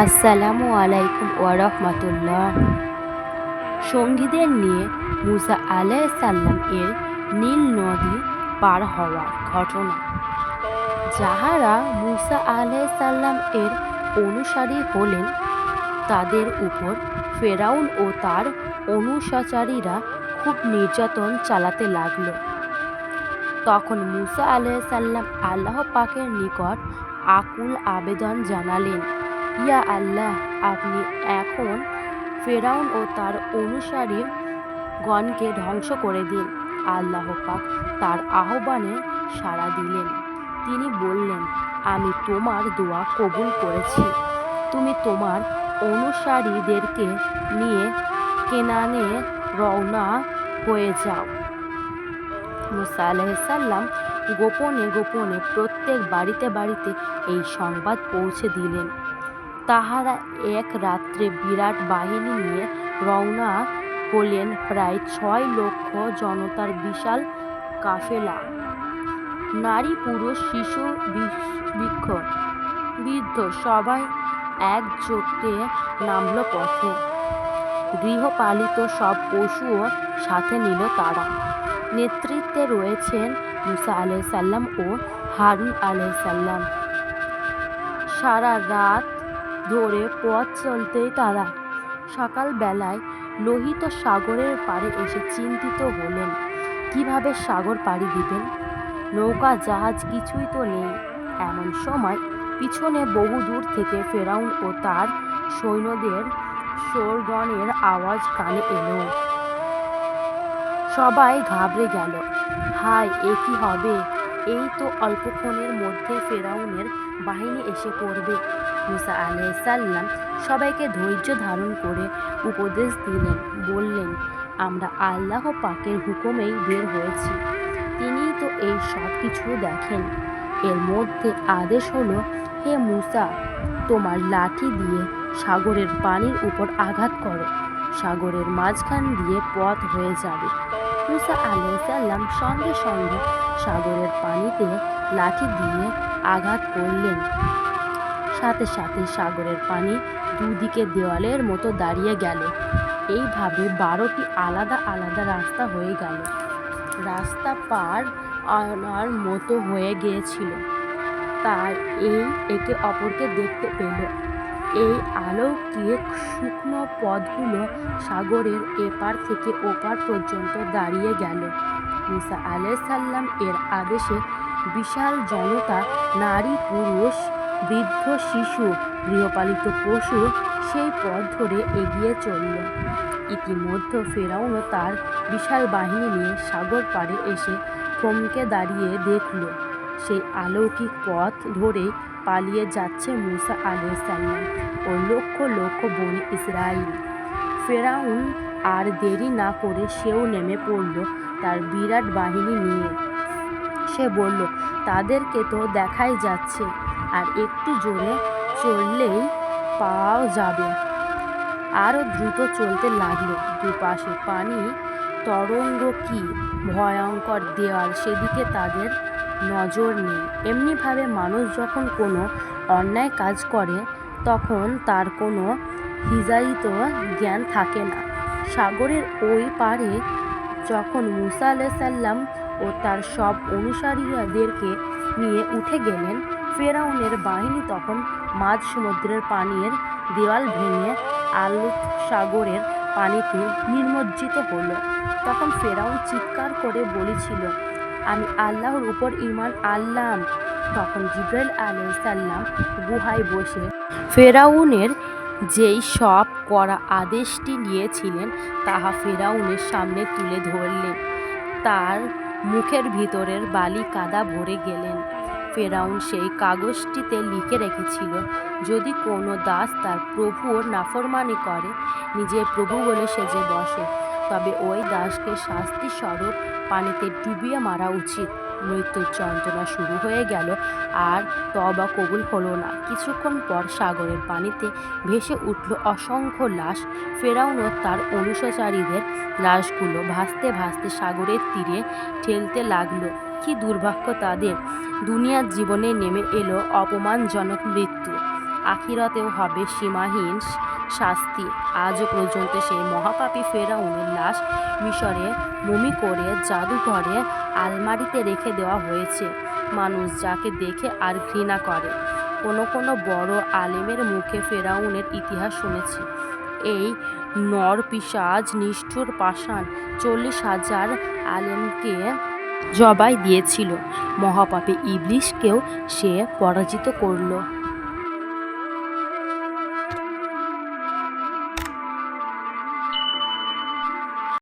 আসসালামু আলাইকুম ওয়ারহমাতুল্লাহ সঙ্গীদের নিয়ে মুসা আলাইসাল্লাম এর নীল নদী পার হওয়ার ঘটনা। যাহারা মুসা আলাইসাল্লাম এর অনুসারী হলেন, তাদের উপর ফেরাউন ও তার অনুসারীরা খুব নির্যাতন চালাতে লাগল। তখন মুসা আলাইসাল্লাম আল্লাহ পাকের নিকট আকুল আবেদন জানালেন ইয়া আল্লাহ, আপনি এখন ফেরাউন ও তার অনুসারী গণকে ধ্বংস করে দিন। আল্লাহ পাক তার আহ্বানে সাড়া দিলেন। তিনি বললেন, আমি তোমার দোয়া কবুল করেছি। তুমি তোমার অনুসারীদেরকে নিয়ে কেনানে রওনা হয়ে যাও। মুসা আলাইসাল্লাম গোপনে গোপনে প্রত্যেক বাড়িতে বাড়িতে এই সংবাদ পৌঁছে দিলেন। তাহারা এক রাত্রে বিরাট বাহিনী নিয়ে রওনা হলেন প্রায় ছয় লক্ষ জনতার বিশাল কাফেলা। নারী, পুরুষ, শিশু, বৃক্ষ, বৃদ্ধ সবাই একজোটে নামল পথে। গৃহপালিত সব পশুও সাথে নিল তারা। নেতৃত্বে রয়েছেন মুসা আলাইসাল্লাম ও হারুন আলাইসাল্লাম সারা রাত ধরে পথ চলতেই তারা। সকালবেলায় লোহিত সাগরের পাড়ে এসে চিন্তিত হলেন, কীভাবে সাগর পাড়ি দিবেন? নৌকা, জাহাজ কিছুই তো নেই। এমন সময় পিছনে বহু দূর থেকে ফেরাউন ও তার সৈন্যদের শোরগণের আওয়াজ কানে এলো। সবাই ঘাবড়ে গেল। হায়, এ কি হবে? এই তো অল্পক্ষণের মধ্যে ফেরাউনের বাহিনী এসে পড়বে। মুসা আলাইসাল্লাম সবাইকে ধৈর্য ধারণ করে উপদেশ দিলেন, বললেন, আমরা আল্লাহ পাকের হুকুমেই বের হয়েছি। তিনিই তো এই সব কিছু দেখেন। এর মধ্যে আদেশ হলো, হে মুসা, তোমার লাঠি দিয়ে সাগরের পানির উপর আঘাত করো। সাগরের মাঝখান দিয়ে পথ হয়ে যাবে। মুসা আলাইসাল্লাম সঙ্গে সঙ্গে সাগরের পানিতে লাঠি দিয়ে আঘাত করলেন। সাথে সাথে সাগরের পানি দুদিকে দেওয়ালের মতো দাঁড়িয়ে গেল। এইভাবে বারোটি আলাদা আলাদা রাস্তা হয়ে গেল। রাস্তা পার আনার মতো হয়ে গিয়েছিল। তাই এই একে অপরকে দেখতে পেল। এই আলোকিক শুকনো পথগুলো সাগরের এপার থেকে ওপার পর্যন্ত দাঁড়িয়ে গেল। মুসা আলাইসাল্লাম এর আদেশে বিশাল জনতা, নারী, পুরুষ, বৃদ্ধ, শিশু, গৃহপালিত পশু সেই পথ ধরে এগিয়ে চলল। ইতিমধ্যে ফেরাউনও তার বিশাল বাহিনী নিয়ে সাগর পাড়ে এসে থমকে দাঁড়িয়ে দেখল। সেই অলৌকিক পথ ধরেই পালিয়ে যাচ্ছে মুসা আলাইসাল্লাম ও লক্ষ লক্ষ বনি ইসরাইল। ফেরাউন আর দেরি না করে সেও নেমে পড়ল তার বিরাট বাহিনী নিয়ে। সে বলল, তাদেরকে তো দেখাই যাচ্ছে, আর একটু জোরে চললেই পাওয়া যাবে। আরও দ্রুত চলতে লাগল। দুপাশে পানি তরঙ্গ কি ভয়ঙ্কর দেওয়াল সেদিকে তাদের নজর নেই। এমনিভাবে মানুষ যখন কোনো অন্যায় কাজ করে, তখন তার কোনো হিজাইত জ্ঞান থাকে না। সাগরের ওই পারে যখন মুসা আলাইসাল্লাম ও তার সব অনুসারীদেরকে নিয়ে উঠে গেলেন, ফেরাউনের বাহিনী তখন মাঝ সমুদ্রের পানির দেওয়াল ভেঙে আলু সাগরের পানিতে নির্মজ্জিত হলো। তখন ফেরাউন চিৎকার করে বলেছিল আমি আল্লাহর উপর ইমান আল্লাম তখন জিব্রাইল আলাইসাল্লাম গুহায় বসে ফেরাউনের যেই সব করা আদেশটি নিয়েছিলেন, তাহা ফেরাউনের সামনে তুলে ধরলেন। তার মুখের ভিতরের বালি কাদা ভরে গেলেন। ফেরাউন সেই কাগজটিতে লিখে রেখেছিল, যদি কোনো দাস তার প্রভুর নাফরমানি করে, নিজের প্রভু বলে সেজে বসে তবে ওই দাসকে শাস্তি স্বরূপ পানিতে ডুবিয়ে মারা উচিত। মৃত্যুর যন্ত্রণা শুরু হয়ে গেল, আর তবা কবুল হলো না। কিছুক্ষণ পর সাগরের পানিতে ভেসে উঠল অসংখ্য লাশ। ফেরাউন ও তার অনুসারীদের লাশগুলো ভাসতে ভাসতে সাগরের তীরে ঠেলতে লাগল। কি দুর্ভাগ্য তাদের! দুনিয়ার জীবনে নেমে এলো অপমানজনক মৃত্যু। আখিরাতেও হবে সীমাহীন শাস্তি। আজও পর্যন্ত সেই মহাপাপী ফেরাউনের লাশ মিশরে মমি করে জাদুঘরে আলমারিতে রেখে দেওয়া হয়েছে। মানুষ যাকে দেখে আর ঘৃণা করে। কোনো কোনো বড় আলেমের মুখে ফেরাউনের ইতিহাস শুনেছি। এই নরপিশাচ নিষ্ঠুর পাষাণ চল্লিশ হাজার আলেমকে জবাই দিয়েছিল। মহাপাপী ইবলিশকেও সে পরাজিত করল।